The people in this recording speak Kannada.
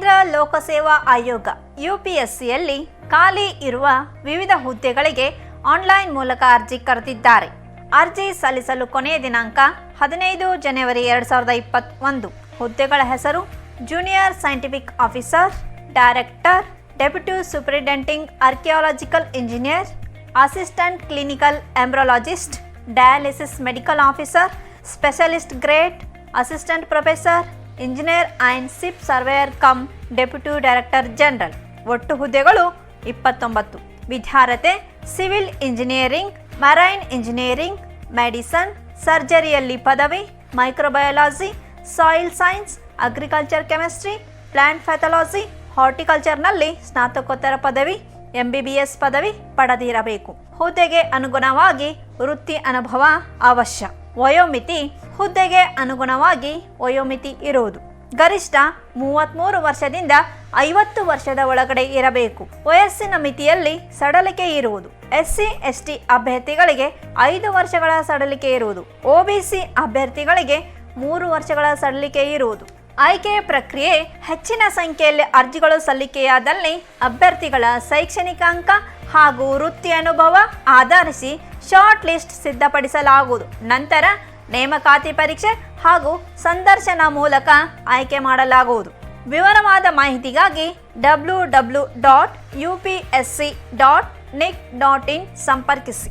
ಕೇಂದ್ರ ಲೋಕಸೇವಾ ಆಯೋಗ, ಯುಪಿಎಸ್ಸಿಯಲ್ಲಿ ಖಾಲಿ ಇರುವ ವಿವಿಧ ಹುದ್ದೆಗಳಿಗೆ ಆನ್ಲೈನ್ ಮೂಲಕ ಅರ್ಜಿ ಕರೆದಿದ್ದಾರೆ. ಅರ್ಜಿ ಸಲ್ಲಿಸಲು ಕೊನೆಯ ದಿನಾಂಕ ಹದಿನೈದು ಜನವರಿ ಎರಡು ಸಾವಿರದ ಇಪ್ಪತ್ತೊಂದು. ಹುದ್ದೆಗಳ ಹೆಸರು junior scientific officer, director, deputy superintending archaeological engineer, assistant clinical embryologist dialysis medical officer, specialist grade, assistant professor engineer and ship surveyor cum deputy director general. ಒಟ್ಟು ಹುದ್ದೆಗಳು ಇಪ್ಪತ್ತೊಂಬತ್ತು. ವಿದ್ಯಾರ್ಹತೆ civil engineering, marine engineering, medicine, ಸರ್ಜರಿಯಲ್ಲಿ ಪದವಿ, microbiology, soil science, agriculture chemistry, plant pathology ಹಾರ್ಟಿಕಲ್ಚರ್ನಲ್ಲಿ ಸ್ನಾತಕೋತ್ತರ ಪದವಿ ಎಂ ಬಿ ಬಿ ಎಸ್ ಪದವಿ ಪಡೆದಿರಬೇಕು. ಹುದ್ದೆಗೆ ಅನುಗುಣವಾಗಿ ವೃತ್ತಿ ಅನುಭವ ಅವಶ್ಯ. ವಯೋಮಿತಿ ಹುದ್ದೆಗೆ ಅನುಗುಣವಾಗಿ ವಯೋಮಿತಿ ಇರುವುದು. ಗರಿಷ್ಠ ಮೂವತ್ತ್ಮೂರು ವರ್ಷದಿಂದ ಐವತ್ತು ವರ್ಷದ ಒಳಗಡೆ ಇರಬೇಕು. ವಯಸ್ಸಿನ ಮಿತಿಯಲ್ಲಿ ಸಡಲಿಕೆ ಇರುವುದು. ಎಸ್ಸಿ, ಎಸ್ಟಿ ಅಭ್ಯರ್ಥಿಗಳಿಗೆ ಐದು ವರ್ಷಗಳ ಸಡಲಿಕೆ ಇರುವುದು. ಒಬಿಸಿ ಅಭ್ಯರ್ಥಿಗಳಿಗೆ ಮೂರು ವರ್ಷಗಳ ಸಡಲಿಕೆ ಇರುವುದು. ಆಯ್ಕೆಯ ಪ್ರಕ್ರಿಯೆ ಹೆಚ್ಚಿನ ಸಂಖ್ಯೆಯಲ್ಲಿ ಅರ್ಜಿಗಳು ಸಲ್ಲಿಕೆಯಾದಲ್ಲಿ ಅಭ್ಯರ್ಥಿಗಳ ಶೈಕ್ಷಣಿಕ ಅಂಕ ಹಾಗೂ ವೃತ್ತಿ ಅನುಭವ ಆಧರಿಸಿ ಶಾರ್ಟ್ ಲಿಸ್ಟ್ ಸಿದ್ಧಪಡಿಸಲಾಗುವುದು. ನಂತರ ನೇಮಕಾತಿ ಪರೀಕ್ಷೆ ಹಾಗೂ ಸಂದರ್ಶನ ಮೂಲಕ ಆಯ್ಕೆ ಮಾಡಲಾಗುವುದು. ವಿವರವಾದ ಮಾಹಿತಿಗಾಗಿ W W dot U P S C dot nic dot in ಸಂಪರ್ಕಿಸಿ.